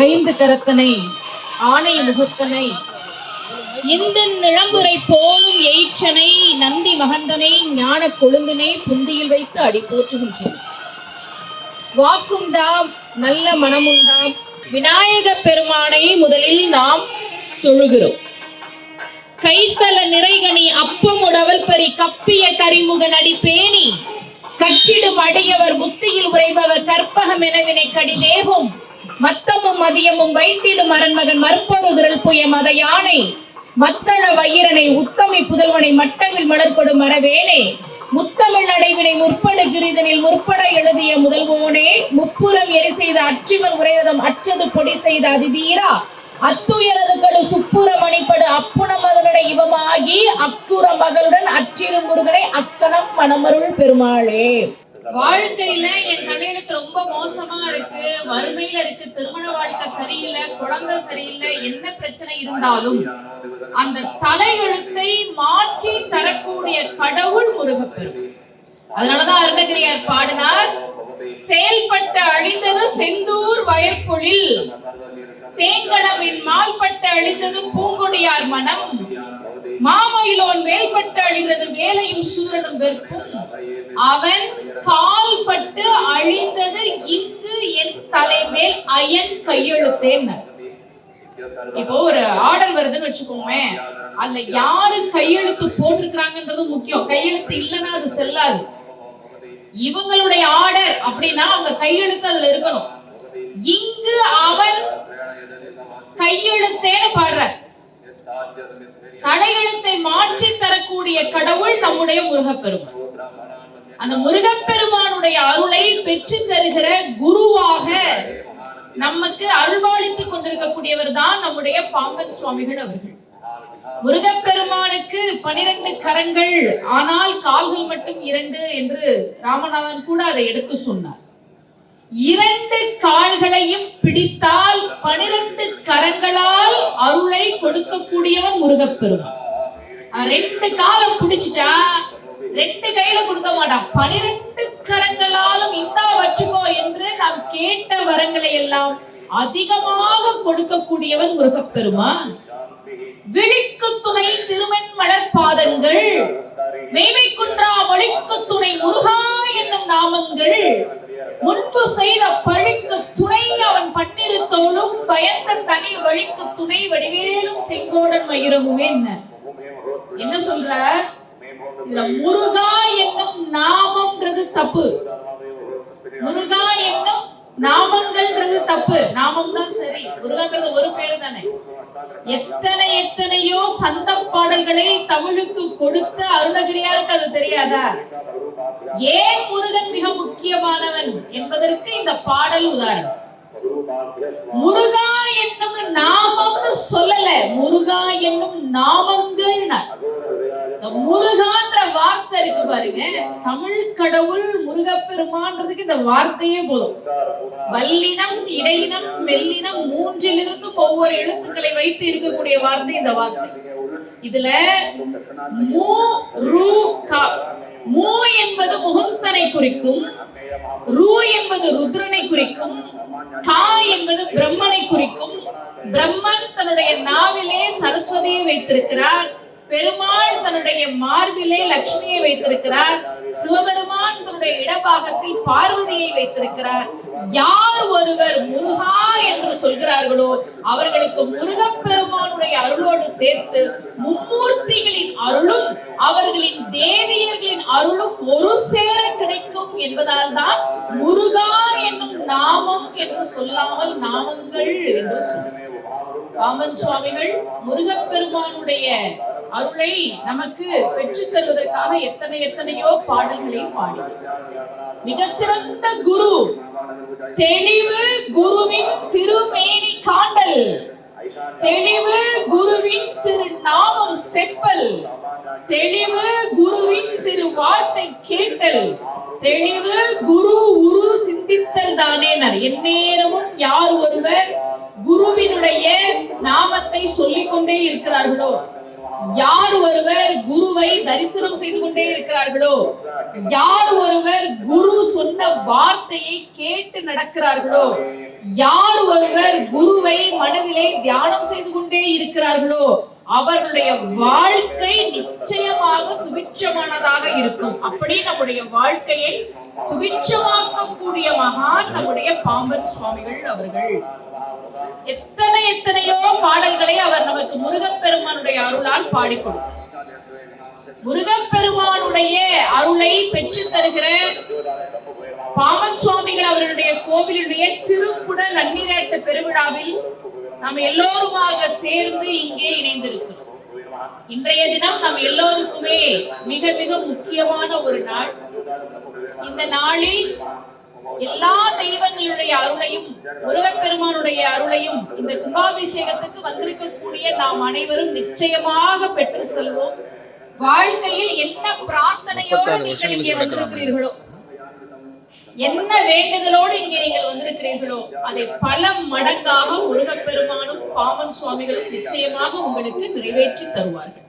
ஐந்து கரத்தனை ஆணை முகத்தனை இந்த நிழம்புரை போலும் எயிற்றனை நந்தி மகந்தனை ஞான கொழுந்தினை புந்தியில் வைத்து அடி போற்றுகின்றன வாக்குண்டாம் நல்ல மனமுண்டாம் விநாயக பெருமானை முதலில் நாம் தொழுகிறோம். கைத்தல நிறைகனி அப்பம் உடவல் பறி கப்பிய கரிமுகன் அடி பேணி கச்சிடும் அடியவர் புத்தியில் உறைபவர் கற்பகம் எனவினை கடிதேகும் மத்தமும் மதியமும் வைத்திடும் அரண்மகன் மற்பொழுதிரல் புய மத யானை. மத்தள வையரனை உத்தமி புதல்வனை மட்டவில் மலர்கொடும் மரவேலே. முத்தமிழ் அடைவினை முற்பட கிரிதனில் முற்பட எழுதிய முதல்வோனே முப்புறம் எரி செய்த அச்சிவன் உரைரதம் அச்சது பொடி செய்த அதிதீரா. அத்துயரது கடு சுப்புற மணிப்படு அப்புணமதனுடைய இவமாகி அக்குற மகளுடன் அச்சிறு முருகனை அக்கணம் மணமருள் பெருமாளே. வாழ்க்கையில என் தலையெழுத்து ரொம்ப மோசமா இருக்கு வறுமையில இருக்கு திருமண வாழ்க்கை சரியில்லை குழந்தை சரியில்லை என்ன பிரச்சனை இருந்தாலும் அந்த தலையெழுத்தை மாற்றி தரக்கூடிய கடவுள் முருகப்பெரும் அதனாலதான் அருணகிரியார் பாடினார் செயல்பட்டு அழிந்தது செந்தூர் வயற்குழில் தேங்கடமின் மால்பட்டு அழிந்தது பூங்கொடியார் மனம் மாமயிலோன் மேல்பட்டு அழிந்தது வேலையும் சூரனும் வெறுப்பும் அவன் கால்பட்டு அழிந்தது இங்கு என் தலைமேல் அயன் கையெழுத்தேன். இப்போ ஒரு ஆர்டர் வருதுன்னு வச்சுக்கோமே அதுல யாரு கையெழுத்து போட்டிருக்கிறாங்கன்றது முக்கியம். கையெழுத்து இல்லைன்னா அது செல்லாது. இவங்களுடைய ஆர்டர் அப்படின்னா அவங்க கையெழுத்து அதுல இருக்கணும். இங்கு அவன் கையெழுத்தேன்னு பாடுற தலையெழுத்தை மாற்றி தரக்கூடிய கடவுள் நம்முடைய முருகப்பெருமான். அந்த முருகப்பெருமானுடைய அருளை பெற்று தருகிற குருவாக நமக்கு அருள்வாளித்துக் கொண்டிருக்கக்கூடியவர் தான் நம்முடைய பாம்பன் சுவாமிகள் அவர்கள். முருகப்பெருமானுக்கு பனிரெண்டு கரங்கள் ஆனால் கால்கள் மட்டும் இரண்டு என்று ராமநாதன் கூட அதை எடுத்து சொன்னார். இரண்டு கால்களையும் பிடித்தால் பனிரெண்டு கரங்களால் அருளை கொடுக்கக்கூடியவன் முருகப்பெருமான். ரெண்டு காலம் பிடிச்சிட்டா ரெண்டு கையில கொடுக்க மாட்டான். பனிரெண்டு கரங்களாலும் இந்தா வச்சுக்கோ என்று நாம் கேட்ட வரங்களை எல்லாம் அதிகமாக கொடுக்கக்கூடியவன் முருகப்பெருமான். விழிக்கு துணை திருமண் மலர் பாதங்கள் மெய்மை குன்றா மொழிக்கு துணை முருகா என்னும் நாமங்கள் முன்பு செய்த பழிக்கு துணை அவன் பன்னிரு பயந்த தனி வழிக்கு துணை வடிவேலும் செங்கோடன் மயிரமுமே என்ன? என்ன சொல்ற? இல்ல முருகா என்னும் நாமம்ன்றது தப்பு. முருகா என்னும் நாமங்கள்ன்றது தப்பு. நாமம் தான் சரி. முருகன்றது ஒரு பேர் தானே. எத்தனை எத்தனையோ சந்த பாடல்களை தமிழுக்கு கொடுத்த அருணகிரியாருக்கு அது தெரியாதா? ஏன் முருகன் மிக முக்கியமானவன் என்பதற்கு இந்த பாடல் உதாரணம். முருகா என்னும் நாமம்னு சொல்லல முருகா என்னும் நாமங்கள் முருகான்ற வார்த்தை இருக்கு பாருங்க தமிழ் கடவுள் முருகப்பெருமான்றதுக்கு இந்த வார்த்தையே போதும். வல்லினம் இடையினம் மெல்லினம் மூன்றிலிருந்து ஒவ்வொரு எழுத்துக்களை வைத்து இருக்கக்கூடிய வார்த்தை இந்த வார்த்தை. இதுல மூ ரூ கா. மூ என்பது முகுந்தனை குறிக்கும் ரூ என்பது ருத்ரனை குறிக்கும் கா என்பது பிரம்மனை குறிக்கும். பிரம்மன் தன்னுடைய நாவிலே சரஸ்வதியை வைத்திருக்கிறார். பெருமாள் தன்னுடைய மார்பிலே லட்சுமியை வைத்திருக்கிறார். சிவபெருமான் தன்னுடைய இடபாகத்தில் பார்வதியை வைத்திருக்கிறார். யார் ஒருவர் முருகா என்று சொல்கிறார்களோ அவர்களுக்கு முருகப்பெருமானுடைய அருளோடு சேர்த்து மும்மூர்த்திகளின் அருளும் அவர்களின் தேவியர்களின் அருளும் ஒரு சேர கிடைக்கும் என்பதால் தான் முருகா என்னும் நாமம் என்று சொல்லாமல் நாமங்கள் என்று சொல்லுவோம் பாமன் சுவாமிகள் முருகப்பெருமானுடைய அருளை நமக்கு பெற்றுத் தருவதற்காக எத்தனை எத்தனையோ பாடல்களை பாடி மிக சிறந்த குரு தெளிவு குருவின் திருமேனி காண்டல் தெளிவு குருவின் திரு நாமம் செப்பல் தெளிவு குருவின் திரு வார்த்தை கேட்டல் தெளிவு குரு உரு சிந்தித்தல் தானே எந்நேரமும் யார் ஒருவர் குருவினுடைய நாமத்தை சொல்லிக்கொண்டே இருக்கிறார்களோ? யார் ஒருவர் குருவை தரிசனம் செய்து கொண்டே இருக்கிறார்களோ? யார் ஒருவர் குரு சொன்ன வார்த்தையை கேட்டு நடக்கிறார்களோ? யார் ஒருவர் குருவை மனதிலே தியானம் செய்து கொண்டே இருக்கிறார்களோ? அவர்களுடைய வாழ்க்கை நிச்சயமாக சுபிட்சமானதாக இருக்கும். அப்படி நம்முடைய வாழ்க்கையை சுபிட்சமாக்கக்கூடிய மகான் நம்முடைய பாம்பன் சுவாமிகள் அவர்கள். எத்தனை எத்தனையோ பாடல்களை அவர் நமக்கு முருகப்பெருமானுடைய அருளால் பாடி கொடுத்தார் முருகப்பெருமானுடைய அருளை பெற்று தருகிற பாமன் சுவாமிகள் அவருடைய கோவிலுடைய திருக்குட நன்னீரேட்ட பெருவிழாவில் நாம் எல்லோருமாக சேர்ந்து இங்கே இணைந்திருக்கிறோம். இன்றைய தினம் நம் எல்லோருக்குமே மிக மிக முக்கியமான ஒரு நாள். இந்த நாளில் எல்லா தெய்வங்களுடைய அருள் முருகப்பெருமானுடைய அருளையும் இந்த கும்பாபிஷேகத்துக்கு வந்திருக்கக்கூடிய நாம் அனைவரும் நிச்சயமாக பெற்று செல்வோம். வாழ்க்கையில் என்ன பிரார்த்தனையோடு நீங்கள் இங்கே வந்திருக்கிறீர்களோ? என்ன வேண்டுதலோடு இங்கே நீங்கள் வந்திருக்கிறீர்களோ? அதை பல மடங்காக முருகப்பெருமானும் பாமன் சுவாமிகளும் நிச்சயமாக உங்களுக்கு நிறைவேற்றி தருவார்கள்.